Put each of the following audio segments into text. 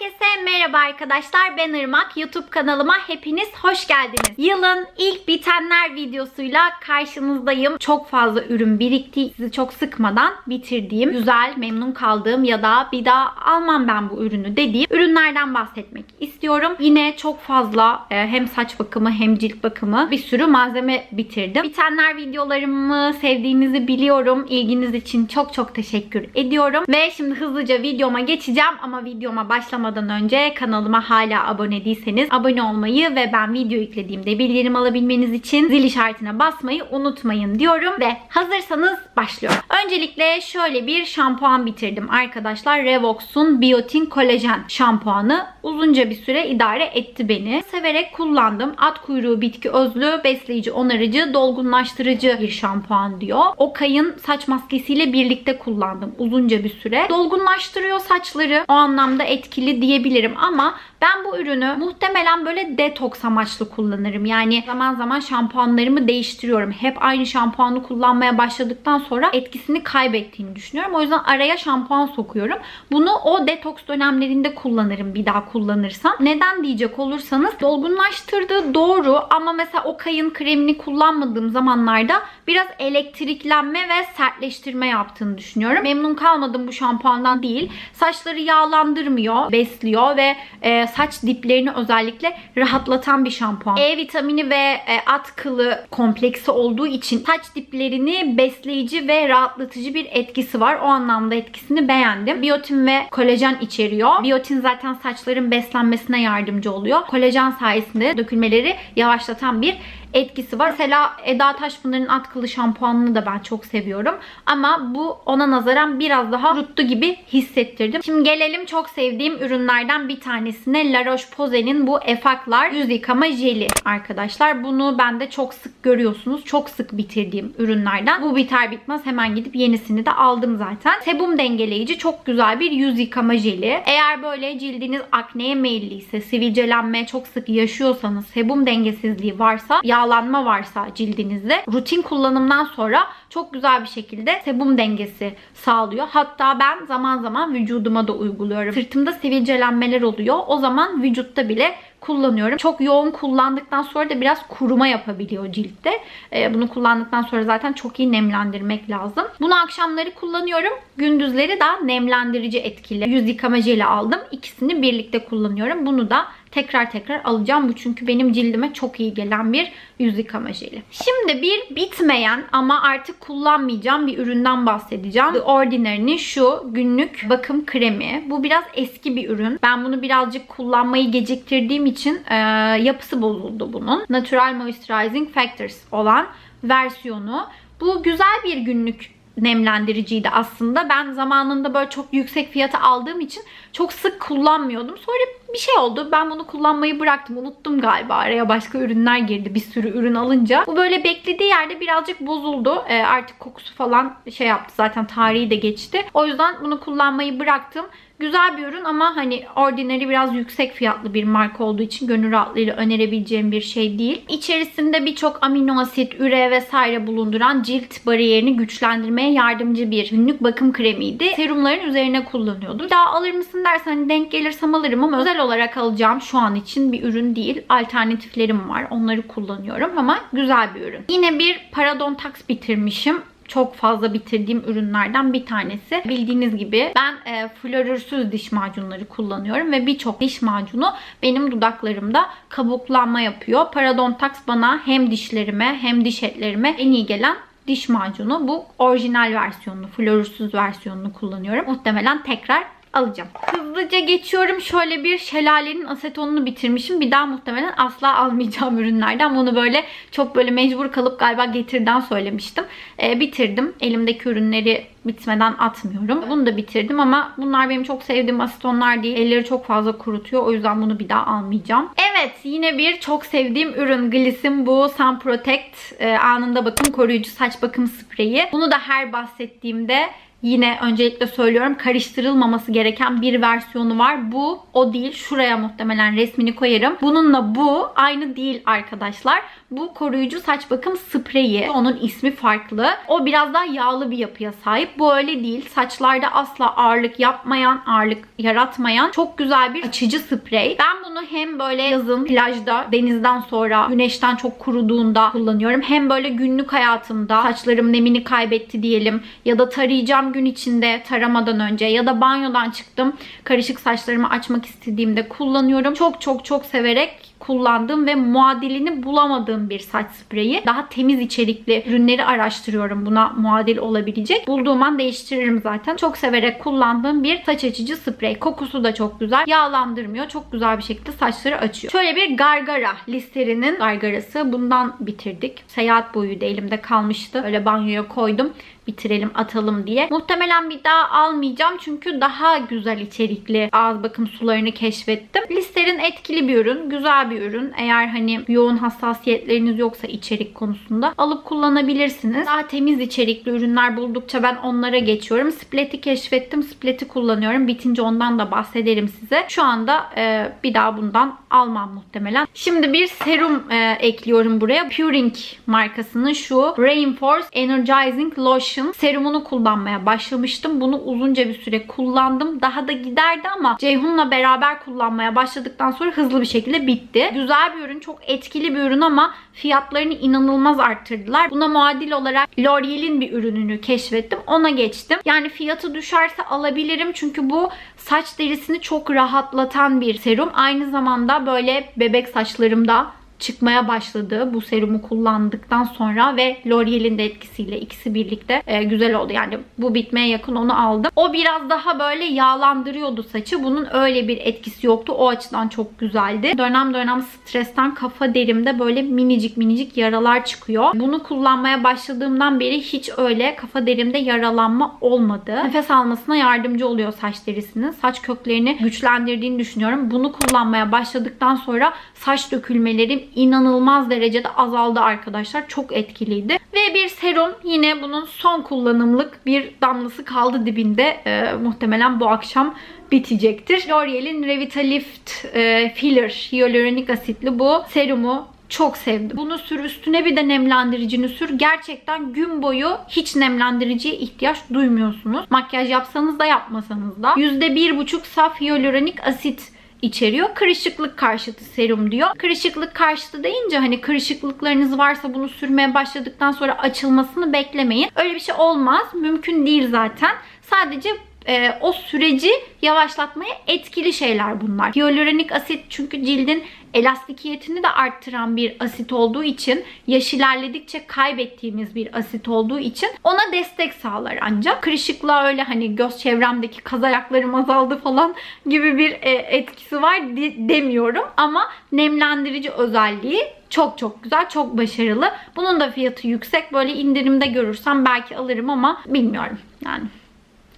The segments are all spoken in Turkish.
Herkese merhaba arkadaşlar. Ben Irmak. YouTube kanalıma hepiniz hoş geldiniz. Yılın ilk bitenler videosuyla karşınızdayım. Çok fazla ürün birikti. Sizi çok sıkmadan bitirdiğim, güzel, memnun kaldığım ya da bir daha almam ben bu ürünü dediğim ürünlerden bahsetmek istiyorum. Yine çok fazla e, hem saç bakımı hem cilt bakımı bir sürü malzeme bitirdim. Bitenler videolarımı sevdiğinizi biliyorum. İlginiz için çok çok teşekkür ediyorum. Ve şimdi hızlıca videoma geçeceğim ama videoma başlamadan önce kanalıma hala abone değilseniz abone olmayı ve ben video yüklediğimde bildirim alabilmeniz için zil işaretine basmayı unutmayın diyorum ve hazırsanız başlıyorum. Öncelikle şöyle bir şampuan bitirdim arkadaşlar. Revox'un Biotin Kolajen şampuanı uzunca bir süre idare etti beni. Severek kullandım. At kuyruğu bitki özlü, besleyici, onarıcı, dolgunlaştırıcı bir şampuan diyor. Okay'ın saç maskesiyle birlikte kullandım uzunca bir süre. Dolgunlaştırıyor saçları. O anlamda etkili diyebilirim ama ben bu ürünü muhtemelen böyle detoks amaçlı kullanırım. Yani zaman zaman şampuanlarımı değiştiriyorum. Hep aynı şampuanı kullanmaya başladıktan sonra etkisini kaybettiğini düşünüyorum. O yüzden araya şampuan sokuyorum. Bunu o detoks dönemlerinde kullanırım bir daha kullanırsam. Neden diyecek olursanız dolgunlaştırdığı doğru ama mesela o kayın kremini kullanmadığım zamanlarda biraz elektriklenme ve sertleştirme yaptığını düşünüyorum. Memnun kalmadım bu şampuandan değil. Saçları yağlandırmıyor, besliyor ve e, saç diplerini özellikle rahatlatan bir şampuan. E vitamini ve e, at kılı kompleksi olduğu için saç diplerini besleyici ve rahatlatıcı bir etkisi var. O anlamda etkisini beğendim. Biyotin ve kolajen içeriyor. Biyotin zaten saçların beslenmesine yardımcı oluyor. Kolajen sayesinde dökülmeleri yavaşlatan bir etkisi var. Mesela Eda Taşpınar'ın at kılı şampuanını da ben çok seviyorum. Ama bu ona nazaran biraz daha ruttu gibi hissettirdim. Şimdi gelelim çok sevdiğim ürünlerden bir tanesine. La Roche-Posay'nin bu Efaklar yüz yıkama jeli arkadaşlar. Bunu ben de çok sık görüyorsunuz. Çok sık bitirdiğim ürünlerden. Bu biter bitmez hemen gidip yenisini de aldım zaten. Sebum dengeleyici çok güzel bir yüz yıkama jeli. Eğer böyle cildiniz akneye meyilliyse, sivilcelenme çok sık yaşıyorsanız, sebum dengesizliği varsa, yağlanma varsa cildinizde rutin kullanımdan sonra çok güzel bir şekilde sebum dengesi sağlıyor. Hatta ben zaman zaman vücuduma da uyguluyorum. Sırtımda sivilcelenmeler oluyor. O zaman vücutta bile kullanıyorum. Çok yoğun kullandıktan sonra da biraz kuruma yapabiliyor ciltte. Ee, bunu kullandıktan sonra zaten çok iyi nemlendirmek lazım. Bunu akşamları kullanıyorum. Gündüzleri daha nemlendirici etkili. Yüz yıkama jeli aldım. İkisini birlikte kullanıyorum. Bunu da tekrar tekrar alacağım. Bu çünkü benim cildime çok iyi gelen bir yüz yıkama jeli. Şimdi bir bitmeyen ama artık kullanmayacağım bir üründen bahsedeceğim. The Ordinary'nin şu günlük bakım kremi. Bu biraz eski bir ürün. Ben bunu birazcık kullanmayı geciktirdiğim için e, yapısı bozuldu bunun. Natural Moisturizing Factors olan versiyonu. Bu güzel bir günlük nemlendiriciydi aslında. Ben zamanında böyle çok yüksek fiyata aldığım için çok sık kullanmıyordum. Sonra bir şey oldu. Ben bunu kullanmayı bıraktım. Unuttum galiba. Araya başka ürünler girdi. Bir sürü ürün alınca. Bu böyle beklediği yerde birazcık bozuldu. Ee, artık kokusu falan şey yaptı. Zaten tarihi de geçti. O yüzden bunu kullanmayı bıraktım. Güzel bir ürün ama hani Ordinary biraz yüksek fiyatlı bir marka olduğu için gönül rahatlığıyla önerebileceğim bir şey değil. İçerisinde birçok amino asit, üre vesaire bulunduran cilt bariyerini güçlendirmeye yardımcı bir günlük bakım kremiydi. Serumların üzerine kullanıyordum. Daha alır mısın dersen hani denk gelirsem alırım ama özel olarak alacağım şu an için bir ürün değil. Alternatiflerim var. Onları kullanıyorum ama güzel bir ürün. Yine bir Paradontax bitirmişim çok fazla bitirdiğim ürünlerden bir tanesi. Bildiğiniz gibi ben e, florürsüz diş macunları kullanıyorum ve birçok diş macunu benim dudaklarımda kabuklanma yapıyor. Paradontax bana hem dişlerime hem diş etlerime en iyi gelen diş macunu. Bu orijinal versiyonunu, florürsüz versiyonunu kullanıyorum. Muhtemelen tekrar alacağım. Hızlıca geçiyorum. Şöyle bir şelalenin asetonunu bitirmişim. Bir daha muhtemelen asla almayacağım ürünlerden. Bunu böyle çok böyle mecbur kalıp galiba getirden söylemiştim. Ee, bitirdim. Elimdeki ürünleri bitmeden atmıyorum. Bunu da bitirdim ama bunlar benim çok sevdiğim asetonlar değil. Elleri çok fazla kurutuyor. O yüzden bunu bir daha almayacağım. Evet yine bir çok sevdiğim ürün. Gliss'in bu Sun Protect e, anında bakım koruyucu saç bakım spreyi. Bunu da her bahsettiğimde Yine öncelikle söylüyorum karıştırılmaması gereken bir versiyonu var. Bu o değil. Şuraya muhtemelen resmini koyarım. Bununla bu aynı değil arkadaşlar. Bu koruyucu saç bakım spreyi. Onun ismi farklı. O biraz daha yağlı bir yapıya sahip. Bu öyle değil. Saçlarda asla ağırlık yapmayan, ağırlık yaratmayan çok güzel bir açıcı sprey. Ben bunu hem böyle yazın plajda, denizden sonra, güneşten çok kuruduğunda kullanıyorum. Hem böyle günlük hayatımda saçlarım nemini kaybetti diyelim ya da tarayacağım gün içinde taramadan önce ya da banyodan çıktım karışık saçlarımı açmak istediğimde kullanıyorum. Çok çok çok severek kullandığım ve muadilini bulamadığım bir saç spreyi. Daha temiz içerikli ürünleri araştırıyorum buna muadil olabilecek. Bulduğum an değiştiririm zaten. Çok severek kullandığım bir saç açıcı sprey. Kokusu da çok güzel. Yağlandırmıyor. Çok güzel bir şekilde saçları açıyor. Şöyle bir gargara. Listerinin gargarası. Bundan bitirdik. Seyahat boyuydu elimde kalmıştı. Öyle banyoya koydum bitirelim atalım diye. Muhtemelen bir daha almayacağım çünkü daha güzel içerikli ağız bakım sularını keşfettim. Listerin etkili bir ürün, güzel bir ürün. Eğer hani yoğun hassasiyetleriniz yoksa içerik konusunda alıp kullanabilirsiniz. Daha temiz içerikli ürünler buldukça ben onlara geçiyorum. Splet'i keşfettim. Splet'i kullanıyorum. Bitince ondan da bahsederim size. Şu anda e, bir daha bundan almam muhtemelen. Şimdi bir serum e, ekliyorum buraya. Puring markasının şu Reinforce Energizing Lotion serumunu kullanmaya başlamıştım. Bunu uzunca bir süre kullandım. Daha da giderdi ama Ceyhun'la beraber kullanmaya başladıktan sonra hızlı bir şekilde bitti. Güzel bir ürün, çok etkili bir ürün ama fiyatlarını inanılmaz arttırdılar. Buna muadil olarak L'Oreal'in bir ürününü keşfettim. Ona geçtim. Yani fiyatı düşerse alabilirim çünkü bu saç derisini çok rahatlatan bir serum. Aynı zamanda böyle bebek saçlarımda çıkmaya başladı bu serumu kullandıktan sonra ve L'Oreal'in de etkisiyle ikisi birlikte e, güzel oldu. Yani bu bitmeye yakın onu aldım. O biraz daha böyle yağlandırıyordu saçı. Bunun öyle bir etkisi yoktu. O açıdan çok güzeldi. Dönem dönem stresten kafa derimde böyle minicik minicik yaralar çıkıyor. Bunu kullanmaya başladığımdan beri hiç öyle kafa derimde yaralanma olmadı. Nefes almasına yardımcı oluyor saç derisinin. Saç köklerini güçlendirdiğini düşünüyorum. Bunu kullanmaya başladıktan sonra saç dökülmelerim inanılmaz derecede azaldı arkadaşlar. Çok etkiliydi. Ve bir serum yine bunun son kullanımlık bir damlası kaldı dibinde. Ee, muhtemelen bu akşam bitecektir. L'Oreal'in Revitalift e, Filler hyaluronik asitli bu serumu çok sevdim. Bunu sür üstüne bir de nemlendiricini sür. Gerçekten gün boyu hiç nemlendiriciye ihtiyaç duymuyorsunuz. Makyaj yapsanız da yapmasanız da. %1,5 saf hyaluronik asit içeriyor. Kırışıklık karşıtı serum diyor. Kırışıklık karşıtı deyince hani kırışıklıklarınız varsa bunu sürmeye başladıktan sonra açılmasını beklemeyin. Öyle bir şey olmaz. Mümkün değil zaten. Sadece e, o süreci yavaşlatmaya etkili şeyler bunlar. Hyaluronik asit çünkü cildin elastikiyetini de arttıran bir asit olduğu için yaş ilerledikçe kaybettiğimiz bir asit olduğu için ona destek sağlar ancak. Kırışıklığa öyle hani göz çevremdeki kaz ayaklarım azaldı falan gibi bir e, etkisi var de, demiyorum ama nemlendirici özelliği çok çok güzel, çok başarılı. Bunun da fiyatı yüksek. Böyle indirimde görürsem belki alırım ama bilmiyorum. Yani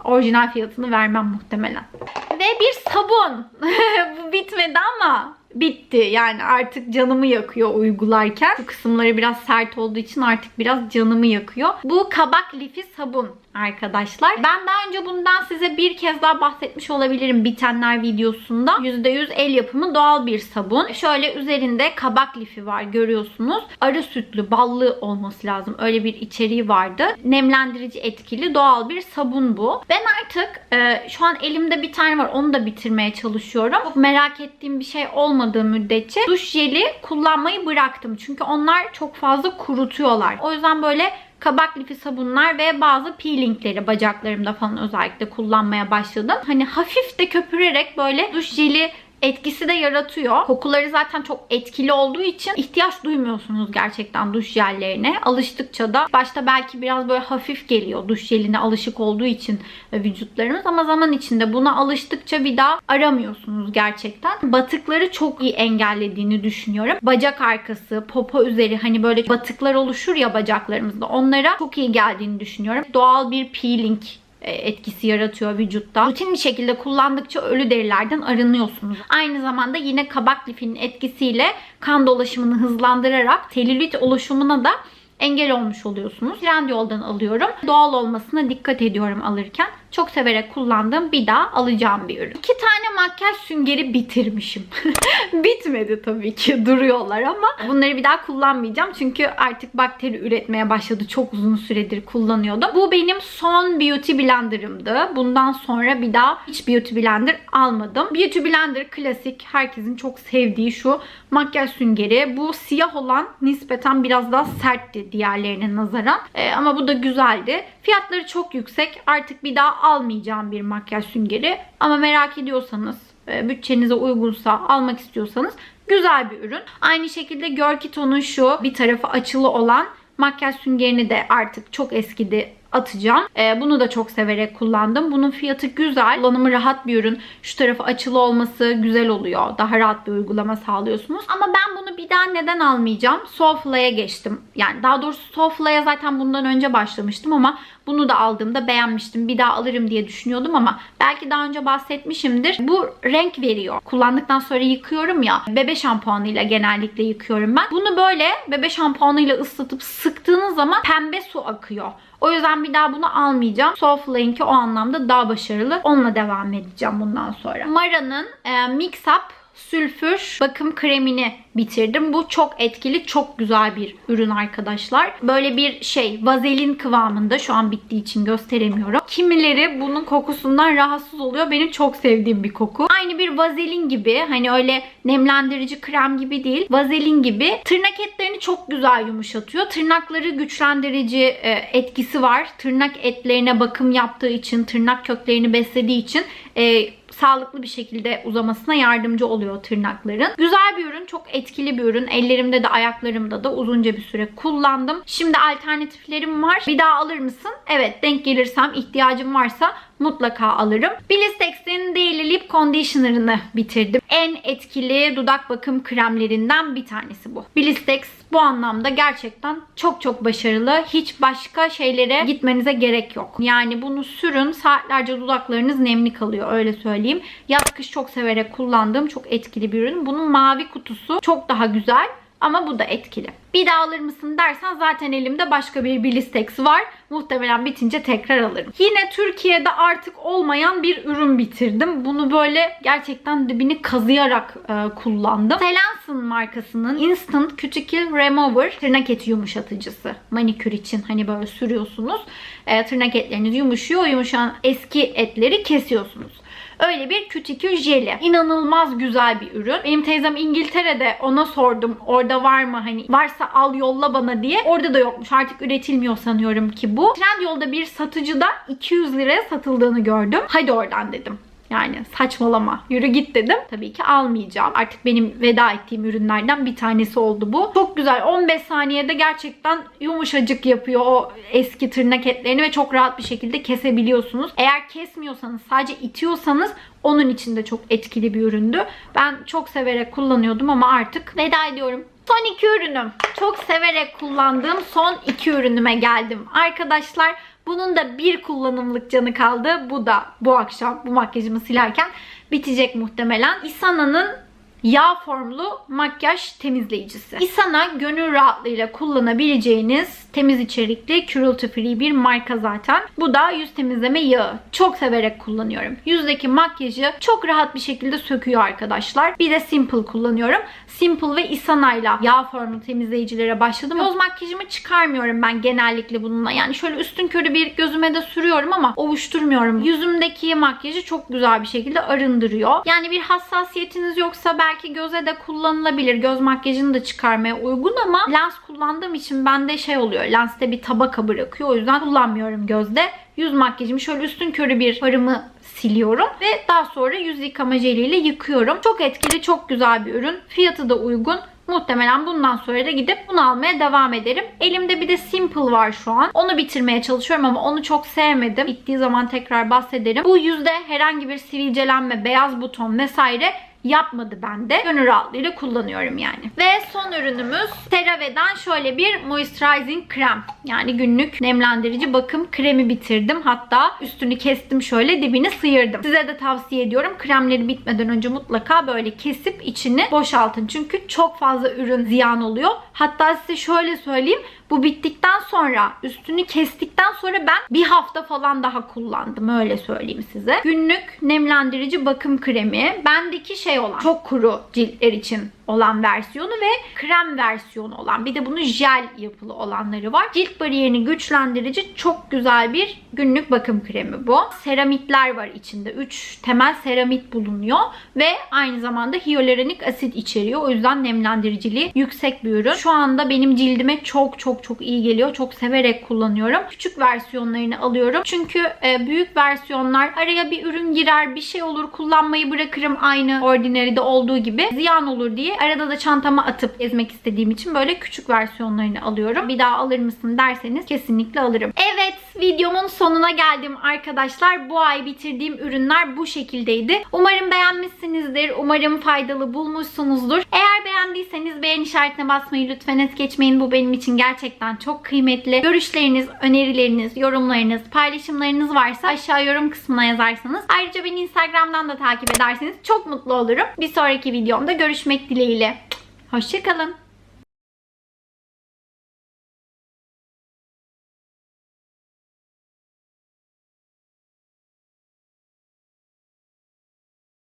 orijinal fiyatını vermem muhtemelen. Ve bir sabun. Bu bitmedi ama bitti. Yani artık canımı yakıyor uygularken. Bu kısımları biraz sert olduğu için artık biraz canımı yakıyor. Bu kabak lifi sabun arkadaşlar. Ben daha önce bundan size bir kez daha bahsetmiş olabilirim bitenler videosunda. %100 el yapımı doğal bir sabun. Şöyle üzerinde kabak lifi var görüyorsunuz. Arı sütlü, ballı olması lazım. Öyle bir içeriği vardı. Nemlendirici etkili doğal bir sabun bu. Ben artık e, şu an elimde bir tane var. Onu da bitirmeye çalışıyorum. Çok merak ettiğim bir şey olmadığı müddetçe duş jeli kullanmayı bıraktım. Çünkü onlar çok fazla kurutuyorlar. O yüzden böyle kabak lifi sabunlar ve bazı peelingleri bacaklarımda falan özellikle kullanmaya başladım. Hani hafif de köpürerek böyle duş jeli etkisi de yaratıyor. Kokuları zaten çok etkili olduğu için ihtiyaç duymuyorsunuz gerçekten duş jellerine. Alıştıkça da başta belki biraz böyle hafif geliyor duş jeline alışık olduğu için vücutlarımız ama zaman içinde buna alıştıkça bir daha aramıyorsunuz gerçekten. Batıkları çok iyi engellediğini düşünüyorum. Bacak arkası, popo üzeri hani böyle batıklar oluşur ya bacaklarımızda. Onlara çok iyi geldiğini düşünüyorum. Doğal bir peeling etkisi yaratıyor vücutta. Rutin bir şekilde kullandıkça ölü derilerden arınıyorsunuz. Aynı zamanda yine kabak lifinin etkisiyle kan dolaşımını hızlandırarak selülit oluşumuna da engel olmuş oluyorsunuz. Trendyol'dan alıyorum. Doğal olmasına dikkat ediyorum alırken. Çok severek kullandığım bir daha alacağım bir ürün. İki tane makyaj süngeri bitirmişim. Bitmedi tabii ki duruyorlar ama bunları bir daha kullanmayacağım. Çünkü artık bakteri üretmeye başladı. Çok uzun süredir kullanıyordum. Bu benim son beauty blenderımdı. Bundan sonra bir daha hiç beauty blender almadım. Beauty blender klasik herkesin çok sevdiği şu makyaj süngeri. Bu siyah olan nispeten biraz daha sertti diğerlerine nazaran. Ee, ama bu da güzeldi. Fiyatları çok yüksek. Artık bir daha almayacağım bir makyaj süngeri. Ama merak ediyorsanız e, bütçenize uygunsa almak istiyorsanız güzel bir ürün. Aynı şekilde Görkiton'un şu bir tarafı açılı olan makyaj süngerini de artık çok eskidi atacağım. Ee, bunu da çok severek kullandım. Bunun fiyatı güzel. Kullanımı rahat bir ürün. Şu tarafı açılı olması güzel oluyor. Daha rahat bir uygulama sağlıyorsunuz. Ama ben bunu bir daha neden almayacağım? Soulfly'a geçtim. Yani daha doğrusu Soulfly'a zaten bundan önce başlamıştım ama bunu da aldığımda beğenmiştim. Bir daha alırım diye düşünüyordum ama belki daha önce bahsetmişimdir. Bu renk veriyor. Kullandıktan sonra yıkıyorum ya. Bebe şampuanıyla genellikle yıkıyorum ben. Bunu böyle bebe şampuanıyla ıslatıp sıktığınız zaman pembe su akıyor. O yüzden bir daha bunu almayacağım. Soulfly'inki o anlamda daha başarılı. Onunla devam edeceğim bundan sonra. Mara'nın e, Mix Up sülfür bakım kremini bitirdim. Bu çok etkili, çok güzel bir ürün arkadaşlar. Böyle bir şey vazelin kıvamında. Şu an bittiği için gösteremiyorum. Kimileri bunun kokusundan rahatsız oluyor. Benim çok sevdiğim bir koku. Aynı bir vazelin gibi. Hani öyle nemlendirici krem gibi değil. Vazelin gibi. Tırnak etlerini çok güzel yumuşatıyor. Tırnakları güçlendirici e, etkisi var. Tırnak etlerine bakım yaptığı için, tırnak köklerini beslediği için e, sağlıklı bir şekilde uzamasına yardımcı oluyor tırnakların. Güzel bir ürün, çok etkili bir ürün. Ellerimde de ayaklarımda da uzunca bir süre kullandım. Şimdi alternatiflerim var. Bir daha alır mısın? Evet, denk gelirsem, ihtiyacım varsa mutlaka alırım. Blistex'in Daily Lip Conditioner'ını bitirdim. En etkili dudak bakım kremlerinden bir tanesi bu. Blistex bu anlamda gerçekten çok çok başarılı. Hiç başka şeylere gitmenize gerek yok. Yani bunu sürün saatlerce dudaklarınız nemli kalıyor öyle söyleyeyim. Yaz kış çok severek kullandığım çok etkili bir ürün. Bunun mavi kutusu çok daha güzel. Ama bu da etkili. Bir daha alır mısın dersen zaten elimde başka bir Blistex var. Muhtemelen bitince tekrar alırım. Yine Türkiye'de artık olmayan bir ürün bitirdim. Bunu böyle gerçekten dibini kazıyarak e, kullandım. Selenson markasının Instant Cuticle Remover tırnak eti yumuşatıcısı. Manikür için hani böyle sürüyorsunuz. E, tırnak etleriniz yumuşuyor. Yumuşayan eski etleri kesiyorsunuz. Öyle bir kütikül jeli. İnanılmaz güzel bir ürün. Benim teyzem İngiltere'de ona sordum. Orada var mı hani varsa al yolla bana diye. Orada da yokmuş. Artık üretilmiyor sanıyorum ki bu. Trendyol'da bir satıcıda 200 liraya satıldığını gördüm. Hadi oradan dedim. Yani saçmalama. Yürü git dedim. Tabii ki almayacağım. Artık benim veda ettiğim ürünlerden bir tanesi oldu bu. Çok güzel. 15 saniyede gerçekten yumuşacık yapıyor o eski tırnak etlerini ve çok rahat bir şekilde kesebiliyorsunuz. Eğer kesmiyorsanız sadece itiyorsanız onun için de çok etkili bir üründü. Ben çok severek kullanıyordum ama artık veda ediyorum. Son iki ürünüm. Çok severek kullandığım son iki ürünüme geldim. Arkadaşlar bunun da bir kullanımlık canı kaldı. Bu da bu akşam bu makyajımı silerken bitecek muhtemelen. Isana'nın yağ formlu makyaj temizleyicisi. Isana gönül rahatlığıyla kullanabileceğiniz temiz içerikli cruelty free bir marka zaten. Bu da yüz temizleme yağı. Çok severek kullanıyorum. Yüzdeki makyajı çok rahat bir şekilde söküyor arkadaşlar. Bir de Simple kullanıyorum. Simple ve Isana ile yağ formlu temizleyicilere başladım. Göz makyajımı çıkarmıyorum ben genellikle bununla. Yani şöyle üstün körü bir gözüme de sürüyorum ama ovuşturmuyorum. Yüzümdeki makyajı çok güzel bir şekilde arındırıyor. Yani bir hassasiyetiniz yoksa belki göze de kullanılabilir. Göz makyajını da çıkarmaya uygun ama lens kullandığım için bende şey oluyor. Lenste bir tabaka bırakıyor. O yüzden kullanmıyorum gözde. Yüz makyajımı şöyle üstün körü bir farımı siliyorum ve daha sonra yüz yıkama jeliyle yıkıyorum. Çok etkili, çok güzel bir ürün. Fiyatı da uygun. Muhtemelen bundan sonra da gidip bunu almaya devam ederim. Elimde bir de Simple var şu an. Onu bitirmeye çalışıyorum ama onu çok sevmedim. Bittiği zaman tekrar bahsederim. Bu yüzde herhangi bir sivilcelenme, beyaz buton vesaire yapmadı bende. Gönül rahatlığıyla kullanıyorum yani. Ve son ürünümüz CeraVe'den şöyle bir moisturizing krem. Yani günlük nemlendirici bakım kremi bitirdim. Hatta üstünü kestim şöyle dibini sıyırdım. Size de tavsiye ediyorum. Kremleri bitmeden önce mutlaka böyle kesip içini boşaltın. Çünkü çok fazla ürün ziyan oluyor. Hatta size şöyle söyleyeyim. Bu bittikten sonra üstünü kestikten sonra ben bir hafta falan daha kullandım öyle söyleyeyim size. Günlük nemlendirici bakım kremi. Bendeki şey olan çok kuru ciltler için olan versiyonu ve krem versiyonu olan bir de bunun jel yapılı olanları var. Cilt bariyerini güçlendirici çok güzel bir günlük bakım kremi bu. Seramitler var içinde. 3 temel seramit bulunuyor ve aynı zamanda hyaluronik asit içeriyor. O yüzden nemlendiriciliği yüksek bir ürün. Şu anda benim cildime çok çok çok iyi geliyor. Çok severek kullanıyorum. Küçük versiyonlarını alıyorum. Çünkü e, büyük versiyonlar araya bir ürün girer, bir şey olur, kullanmayı bırakırım aynı Ordinary'de olduğu gibi. Ziyan olur diye arada da çantama atıp gezmek istediğim için böyle küçük versiyonlarını alıyorum. Bir daha alır mısın derseniz kesinlikle alırım. Evet, videomun sonuna geldim arkadaşlar. Bu ay bitirdiğim ürünler bu şekildeydi. Umarım beğenmişsinizdir. Umarım faydalı bulmuşsunuzdur. Eğer beğendiyseniz beğen işaretine basmayı lütfen es geçmeyin. Bu benim için gerçekten çok kıymetli. Görüşleriniz, önerileriniz, yorumlarınız, paylaşımlarınız varsa aşağı yorum kısmına yazarsanız. Ayrıca beni Instagram'dan da takip ederseniz çok mutlu olurum. Bir sonraki videomda görüşmek dileğiyle. Hoşçakalın.